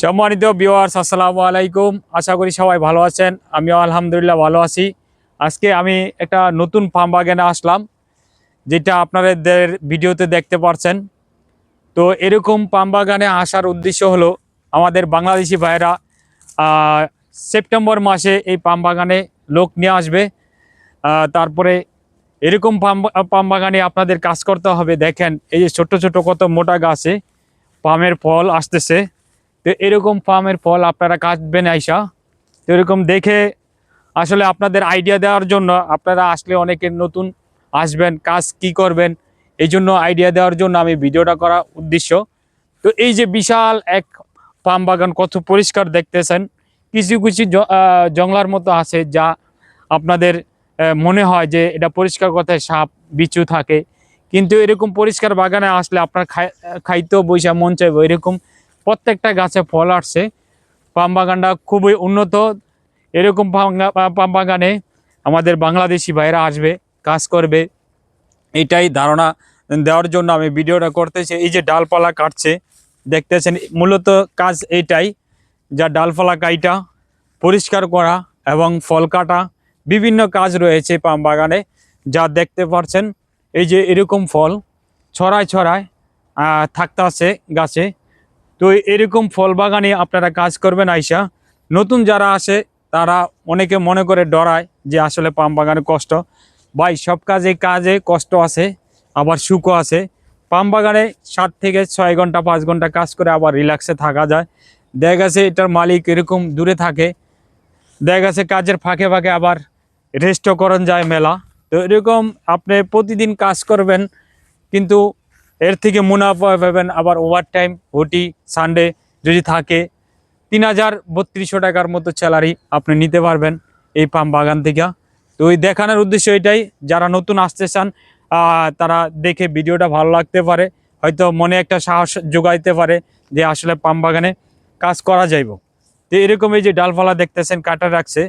সম্মানিত বিওয়ার্স আসসালামু আলাইকুম। আশা করি সবাই ভালো আছেন। আমিও আলহামদুলিল্লাহ ভালো আছি। আজকে আমি একটা নতুন ফার্ম বাগানে আসলাম, যেটা আপনাদের ভিডিওতে দেখতে পাচ্ছেন তো এরকম পাম বাগানে আসার উদ্দেশ্য হলো আমাদের বাংলাদেশি ভাইরা সেপ্টেম্বর মাসে এই পাম বাগানে লোক নিয়ে আসবে। তারপরে এরকম পাম পাম বাগানে আপনাদের কাজ করতে হবে। দেখেন, এই যে ছোট ছোট কত মোটা গাছে পামের ফল আসতেছে। তো এরকম ফার্মের ফল আপনারা কাটবেন আইসা তো এরকম দেখে আসলে আপনাদের আইডিয়া দেওয়ার জন্য আপনারা আসলে অনেকে নতুন আসবেন, কাজ কি করবেন, এই জন্য আইডিয়া দেওয়ার জন্য আমি ভিডিওটা করা উদ্দেশ্য। তো এই যে বিশাল এক পাম বাগান কত পরিষ্কার দেখতেছেন, কিছু কিছু জংলার মতো আছে যা আপনাদের মনে হয় যে এটা পরিষ্কার কথায় সাপ, বিচু থাকে। কিন্তু এরকম পরিষ্কার বাগানে আসলে আপনার খাই- খাইতেও বৈশা মন চাইবে, এরকম প্রত্যেকটা গাছে ফল আসছে। পাম বাগানটা খুবই উন্নত। এরকম পাম বাগানে আমাদের বাংলাদেশি ভাইরা আসবে, কাজ করবে। এটাই ধারণা দেওয়ার জন্য আমি ভিডিওটা করতেছি। এই যে ডালপালা কাটছে, দেখতেছেন, মূলত কাজ এইটাই যা ডালপালা কাইটা, পরিষ্কার করা এবং ফল কাটা, বিভিন্ন কাজ রয়েছে পাম বাগানে যা দেখতে পাচ্ছেন এই যে এরকম ফল, ছড়ায় ছড়ায় থাকতে আছে গাছে। তো এরকম ফল বাগানে আপনারা কাজ করবেন আইসা। নতুন যারা আসে, তারা অনেকে মনে করে ডরায় যে আসলে পাম বাগানে কষ্ট। ভাই, সব কাজে কাজে কষ্ট আছে, আবার সুখও আছে। পাম বাগানে সাত থেকে ছয় ঘণ্টা, পাঁচ ঘণ্টা কাজ করে আবার রিল্যাক্সে থাকা যায়। দেখা গেছে এটার মালিক এরকম দূরে থাকে। দেখা গেছে কাজের ফাঁকে ফাঁকে আবার রেস্টও করেন যায় মেলা। তো এরকম আপনি প্রতিদিন কাজ করবেন, কিন্তু এর থেকে মুনাফা পাবেন আবার ওভার টাইম ওটি সানডে যদি থাকে, তিন হাজার বত্রিশশো টাকার মতো স্যালারি আপনি নিতে পারবেন এই পাম বাগান থেকে। তো ওই দেখানোর উদ্দেশ্য এটাই, যারা নতুন আসতে চান তারা দেখে ভিডিওটা ভালো লাগতে পারে, হয়তো মনে একটা সাহস যোগাইতে পারে যে আসলে পাম বাগানে কাজ করা যাইব। তো এরকম এই যে ডালপালা দেখতেছেন কাটা রাখছে,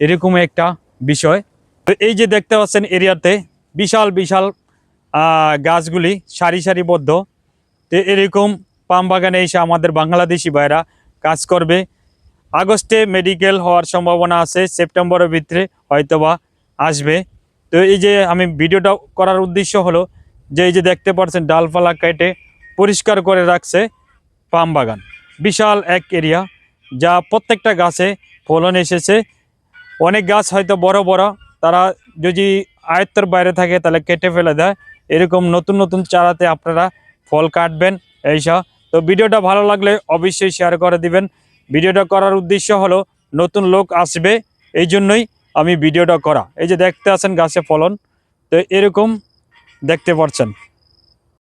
এরকম একটা বিষয়। তো এই যে দেখতে পাচ্ছেন এরিয়াতে, বিশাল বিশাল গাছগুলি সারি সারিবদ্ধ তো এরকম পাম বাগানে এসে আমাদের বাংলাদেশি ভাইরা কাজ করবে। আগস্টে মেডিকেল হওয়ার সম্ভাবনা আছে, সেপ্টেম্বরের ভিতরে হয়তোবা আসবে। তো এই যে আমি ভিডিওটা করার উদ্দেশ্য হলো যে এই যে দেখতে পাচ্ছেন ডালপালা কেটে পরিষ্কার করে রাখছে পাম বাগান। বিশাল এক এরিয়া যা প্রত্যেকটা গাছে ফলন এসেছে। অনেক গাছ হয়তো বড় বড়, তারা যদি আয়ত্তের বাইরে থাকে তাহলে কেটে ফেলে দেয়। এরকম নতুন নতুন চারাতে আপনারা ফল কাটবেন এইসব তো ভিডিওটা ভালো লাগলে অবশ্যই শেয়ার করে দিবেন। ভিডিওটা করার উদ্দেশ্য হলো নতুন লোক আসবে, এই জন্যই আমি ভিডিওটা করা। এই যে দেখতে আছেন গাছে ফলন, তো এরকম দেখতে পাচ্ছেন